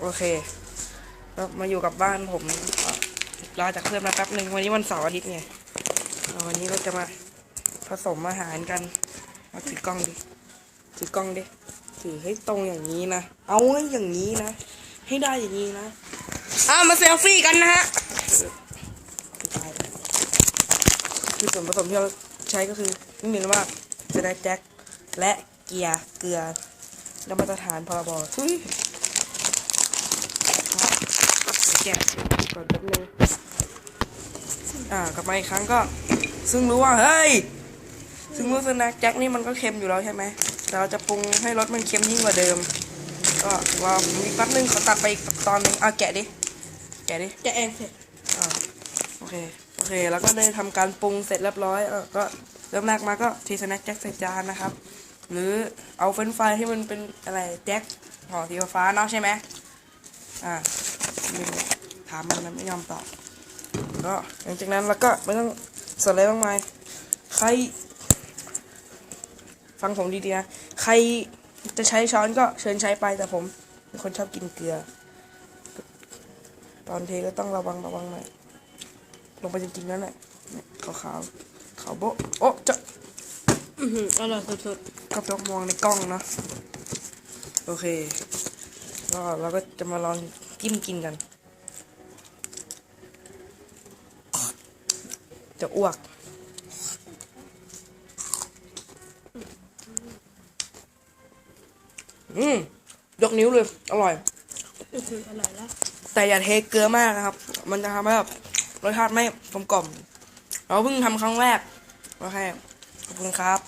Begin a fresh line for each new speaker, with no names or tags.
โอเคก็มาอยู่กับบ้านผมลาจากเพื่อนมาแป๊บหนึ่งวันนี้วันเสาร์อาทิตย์ไงวันนี้เราจะมาผสมอาหารกันมาถือกล้องดิถือกล้องดิถือให้ตรงอย่างนี้นะเอาให้อย่างนี้นะให้ได้อย่างนี้นะอ้ามาเซลฟี่กันนะฮะคือส่วนผสมที่เราใช้ก็คือนิดนึงว่าเซนแจ็คและเกียร์เกลือและมาตรฐานพรบทุย แกะก่อนแป๊บนึงอ่ากลับมาอีกครั้งก็ ซึ่งรู้ว่าเฮ้ยซึ่งรู้สแน็คแจ็คนี่มันก็เค็มอยู่แล้วใช่ไหมแต่เราจะปรุงให้รสมันเค็มยิ่งกว่าเดิม ก็รออีกแป๊บนึงขอตัดไปอีกตอนหนึงอะแกะดิแกะดิ
จะเองเสร็จ
อ่าโอเคโอเคแล้วก็ได้ทำการปรุงเสร็จเรียบร้อยเออก็เริ่มแรกมาก็ทีสแน็คแจ็คใส่จานนะครับ หรือเอาเฟรนช์ฟรายที่มันเป็นอะไรแจ็คห่อสีฟ้าๆเนาะใช่ไหม อ่าไม่รู้ถามมันนะไม่ยอมตอบก็หลังจากนั้นเราก็ไม่ต้องสนอะไรมากมายใคร ฟังผมดีๆนะใครจะใช้ช้อนก็เชิญใช้ไปแต่ผมเป็นคนชอบกินเกลือ ตอนเทก็ต้องระวังระวังหน่อยลงไปจริงๆนั่นแหละเนี่ยขาวขาวๆขาวโบะโอ้จะ
อือหืออร่อยสุด
กับจกมองในกล้องเนาะโอเค ก็เราก็จะมาลองจิ้มกินกัน จะอ้วก อืม ยกนิ้วเลย อร่อย
ๆอื้อหืออร่อยแล้ว
แต่อย่าเทเกลือมากนะครับ มันจะทำให้แบบรสชาติไม่กลมกล่อม เราเพิ่งทำครั้งแรก โอเค ขอบคุณครับ